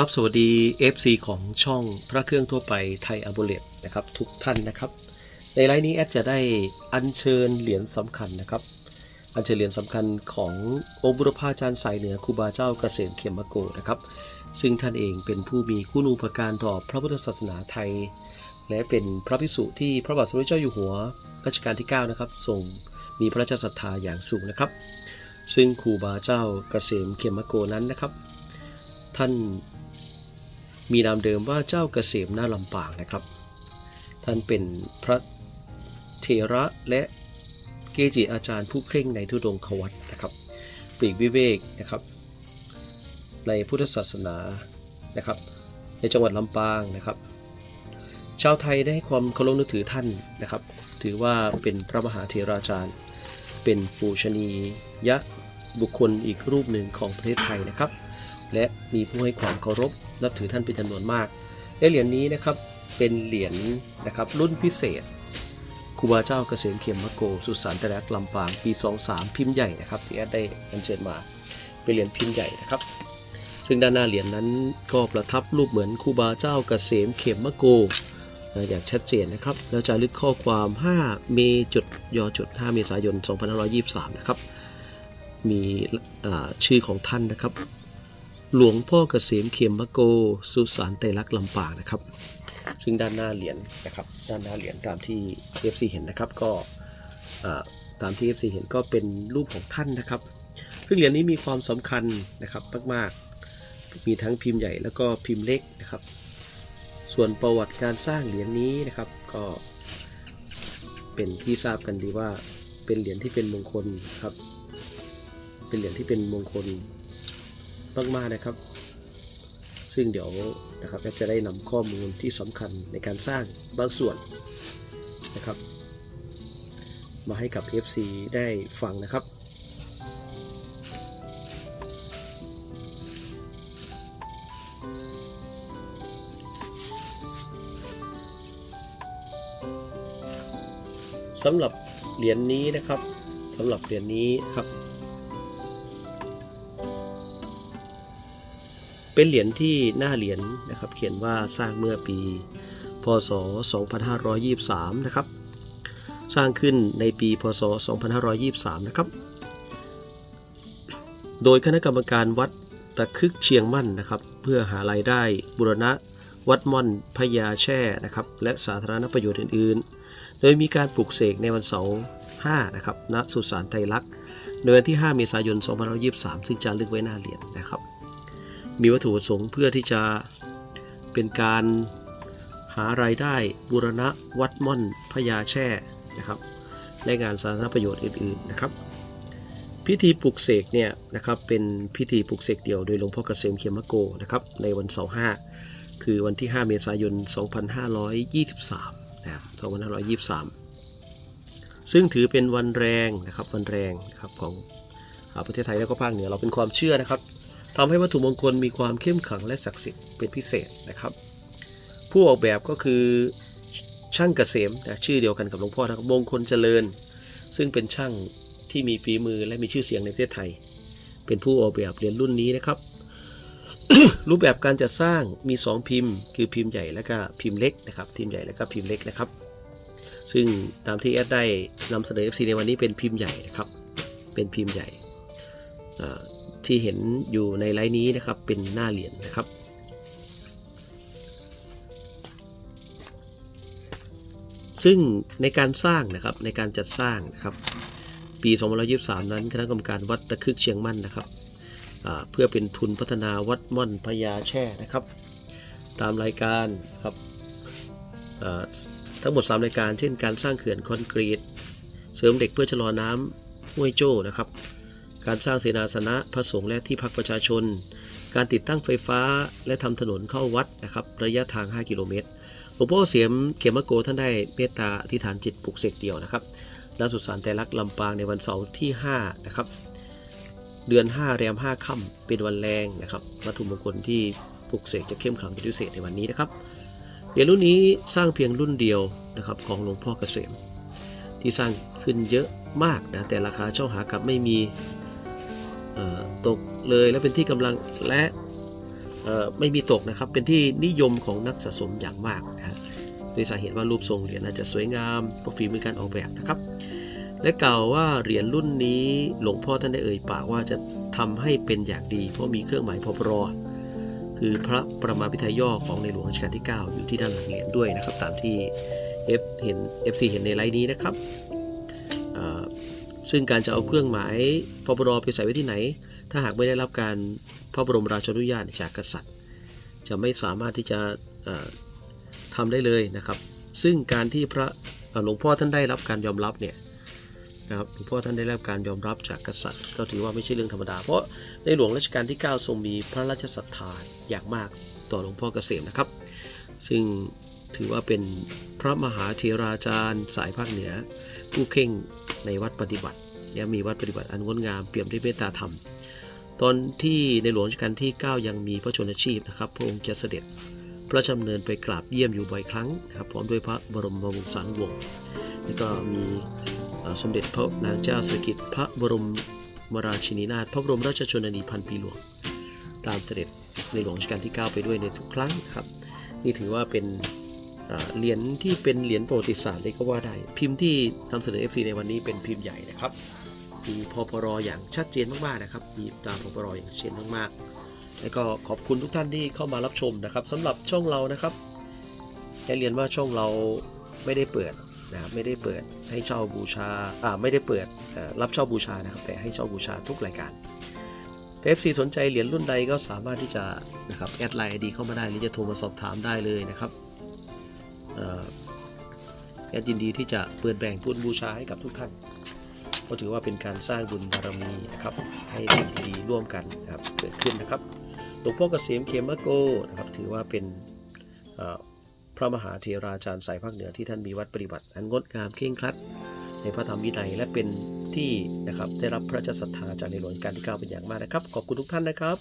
ครับ สวัสดี FC ของช่องพระเครื่องทั่วไปไทยอัลโบเลตนะครับทุกท่านนะครับ ในไลน์นี้แอดจะได้อัญเชิญเหรียญสำคัญนะครับ อัญเชิญเหรียญสำคัญขององค์บุรพาจารย์สายเหนือครูบาเจ้าเกษมเขมโกนะครับ ซึ่งท่านเองเป็นผู้มีคุณูปการต่อพระพุทธศาสนาไทย และเป็นพระภิกษุที่พระบาทสมเด็จเจ้าอยู่หัวรัชกาลที่9นะครับทรงมีพระราชศรัทธาอย่างสูงนะครับ ซึ่งครูบาเจ้าเกษมเขมโกนั้นนะครับ ท่าน มีนามเดิมว่าเจ้าเกษมหน้าลำปางนะครับ ท่านเป็นพระเทระและเกจิอาจารย์ผู้เคร่งในทุดงควัตนะครับปลีกวิเวกนะครับ ในพุทธศาสนานะครับ ในจังหวัดลำปางนะครับ ชาวไทยได้ให้ความเคารพนับถือท่านนะครับ ถือว่าเป็นพระมหาเทราจารย์ เป็นปูชนียะบุคคลอีกรูปหนึ่งของประเทศไทยนะครับ และมีผู้ให้ความเคารพนับถือท่านเป็นจำนวนมากและเหรียญนี้นะครับเป็นเหรียญนะครับรุ่นพิเศษครูบาเจ้าเกษมเขียมมะโก สุสานตะแลกลำปางปี 23 พิมพ์ใหญ่นะครับที่แอดได้อัญเชิญมาเป็นเหรียญพิมพ์ใหญ่นะครับ ซึ่งด้านหน้าเหรียญนั้นก็ประทับรูปเหมือนครูบาเจ้าเกษมเข็มมะโกอย่างชัดเจนนะครับ แล้วจะลึกข้อความ 5 เมจุดยจุด 5 เมษายน 2523 นะครับ มีชื่อของท่านนะครับ หลวงพ่อเกษมเขียมมะโก สุสานไตรลักษณ์ลำปางนะครับ ซึ่งด้านหน้าเหรียญนะครับ ด้านหน้าเหรียญตามที่ FC เห็นนะครับก็ตามที่ FC เห็นก็เป็นรูปของท่านนะครับ ซึ่งเหรียญนี้มีความสำคัญนะครับมากๆ มีทั้งพิมพ์ใหญ่แล้วก็พิมพ์เล็กนะครับ ส่วนประวัติการสร้างเหรียญนี้นะครับก็เป็นที่ทราบกันดีว่าเป็นเหรียญที่เป็นมงคลครับ เป็นเหรียญที่เป็นมงคล มากๆนะครับ ซึ่งเดี๋ยวนะครับจะได้นำข้อมูลที่สำคัญในการสร้างบางส่วนนะครับ มาให้กับ FC ได้ฟังนะครับสำหรับเหรียญนี้นะครับสำหรับเหรียญนี้ครับ เป็นเหรียญที่หน้าเหรียญนะครับ เขียนว่าสร้างเมื่อปี พศ 2523 นะครับ สร้างขึ้นในปี พศ 2523 นะครับ โดยคณะกรรมการวัดตะคึกเชียงมั่นนะครับ เพื่อหารายได้บุรณะวัดม่อนพญาแช่นะครับ และสาธารณประโยชน์อื่น ๆ โดยมีการปลูกเสกในวันเสาร์5นะครับณสุสานไตรลักษณ์ในวันที่ 5 เมษายน 2523 ซึ่งจะลึกไว้หน้าเหรียญนะครับ มีวัตถุประสงค์เพื่อที่จะเป็นการหารายได้บูรณะวัดม่อนพญาแช่นะครับและงานสาธารณประโยชน์อื่นๆนะครับ พิธีปลุกเสกเนี่ยนะครับเป็นพิธีปลุกเสกเดี่ยวโดยหลวงพ่อเกษมเขียมมะโกนะครับในวันเสาร์5คือวันที่ 5 เมษายน 2523นะครับ2523 ซึ่งถือเป็นวันแรงนะครับวันแรงนะครับของอาประเทศไทยแล้วก็ภาคเหนือเราเป็นความเชื่อนะครับ ทำให้วัตถุมงคลมีความเข้มขลังและศักดิ์สิทธิ์เป็นพิเศษนะครับ ผู้ออกแบบก็คือช่างเกษมนะชื่อเดียวกันกับหลวงพ่อนะครับมงคลเจริญ ซึ่งเป็นช่างที่มีฝีมือและมีชื่อเสียงในประเทศไทย เป็นผู้ออกแบบเหรียญรุ่นนี้นะครับ รูปแบบการจัดสร้างมี 2 พิมพ์ คือพิมพ์ใหญ่และก็พิมพ์เล็กนะครับพิมพ์ใหญ่และก็พิมพ์เล็กนะครับ ซึ่งตามที่แอดได้นำเสนอ FC ในวันนี้เป็นพิมพ์ใหญ่นะครับ เป็นพิมพ์ใหญ่อ่า ที่เห็นอยู่ในไลน์นี้นะครับเป็นหน้าเหรียญนะครับ ซึ่งในการสร้างนะครับในการจัดสร้างนะครับ ปี2523 นั้นคณะกรรมการวัดตะคึกเชียงมั่นนะครับเพื่อเป็นทุนพัฒนาวัดม่อนพญาแช่นะครับ ตามรายการครับทั้งหมด 3 รายการเช่นการสร้างเขื่อนคอนกรีต เสริมเด็กเพื่อชะลอน้ำห้วยโจ้นะครับ การสร้างเสนาสนะพระสงฆ์และที่พักประชาชน การติดตั้งไฟฟ้าและทำถนนเข้าวัดนะครับระยะทาง 5 กิโลเมตรหลวงพ่อเสียมเขมโกท่านได้เมตตาอธิษฐานจิตปลุกเสกเดียวนะครับณสุสานแต่ลักษ์ลำปางในวันเสาร์ที่ 5 นะครับ เดือน 5 แรม 5 ค่ำเป็นวันแรงนะครับวัตถุมงคลที่ปลุกเสกจะเข้มขลังเป็นพิเศษในวันนี้นะครับเหรียญรุ่นนี้สร้างเพียงรุ่นเดียวนะครับของหลวงพ่อเกษมที่สร้างขึ้นเยอะมากนะแต่ราคาเช่าหากับไม่มี ตกเลยและเป็นที่กำลังและไม่มีตกนะครับ เป็นที่นิยมของนักสะสมอย่างมากนะฮะโดยสาเหตุว่ารูปทรงเหรียญอาจจะสวยงามเพราะฝีมือการออกแบบนะครับ และกล่าวว่าเหรียญรุ่นนี้หลวงพ่อท่านได้เอ่ยปากว่าจะทำให้เป็นอย่างดี เพราะมีเครื่องหมายพปรคือพระประมาพิทยย่อของในหลวงรัชกาลที่ 9 อยู่ที่ด้านหลังเหรียญด้วยนะครับ ตามที่ F เห็น FC เห็นในไลน์นี้นะครับ ซึ่งการจะเอาเครื่องหมายพปรไปใส่ไว้ที่ไหน ถ้าหากไม่ได้รับการพระบรมราชานุญาตจากกษัตริย์ จะไม่สามารถที่จะเอ่อทำได้เลยนะครับ ซึ่งการที่พระหลวงพ่อท่านได้รับการยอมรับเนี่ยนะครับหลวงพ่อท่านได้รับการยอมรับจากกษัตริย์ ก็ถือว่าไม่ใช่เรื่องธรรมดา เพราะในหลวงรัชกาลที่ 9 ทรงมีพระราชศรัทธาอย่างมากต่อหลวงพ่อเกษมนะครับ ซึ่งถือว่าเป็นพระมหาเทราจารย์ สายภาคเหนือ ผู้เข่ง ในวัดปฏิบัติและมีวัดปฏิบัติอันงดงามเปี่ยมด้วยเมตตาธรรม ตอนที่ในหลวงรัชกาลที่ 9 ยังมีพระชนชีพนะครับพระองค์จะเสด็จพระราชำเนินไปกราบเยี่ยมอยู่บ่อยครั้งนะครับพร้อมด้วยพระบรมวงศานุวงศ์แล้วก็มีสมเด็จพระนางเจ้าสิริกิติ์พระบรมราชินีนาถพระบรมราชชนนีพันปีหลวง ตามเสด็จในหลวงรัชกาลที่ 9 ไปด้วยในทุกครั้งครับ นี่ถือว่าเป็น เหรียญที่เป็นเหรียญประวัติศาสตร์เลยก็ว่าได้ พิมพ์ที่นำเสนอ FC ในวันนี้เป็นพิมพ์ใหญ่นะครับ มีพอปรออย่างชัดเจนมากๆนะครับ มีตราพอปรออย่างชัดเจนมากๆ แล้วก็ขอบคุณทุกท่านที่เข้ามารับชมนะครับสำหรับช่องเรานะครับให้เรียนว่าช่องเราไม่ได้เปิดนะไม่ได้เปิดให้เช่าบูชาอ่าไม่ได้เปิดรับเช่าบูชานะครับ แต่ให้เช่าบูชาทุกรายการเอฟซีสนใจเหรียญรุ่นใดก็สามารถที่จะนะครับแอดไลน์ดีเข้ามาได้หรือจะโทรมาสอบถามได้เลยนะครับ แอดยินดีที่จะเปิดแบ่งพุนบูชาให้กับทุกท่าน ก็ถือว่าเป็นการสร้างบุญบารมีนะครับ ให้สิ่งดีร่วมกันนะครับเกิดขึ้นนะครับ หลวงพ่อเกษมเขมโกนะครับถือว่าเป็นพระมหาเทราจารย์สายภาคเหนือที่ท่านมีวัดปฏิบัติ อันงดงามเคร่งครัด ในพระธรรมวินัยและเป็นที่นะครับได้รับพระราชศรัทธาจากในหลวงกาลที่9เป็นอย่างมากนะครับ ขอบคุณทุกท่านนะครับ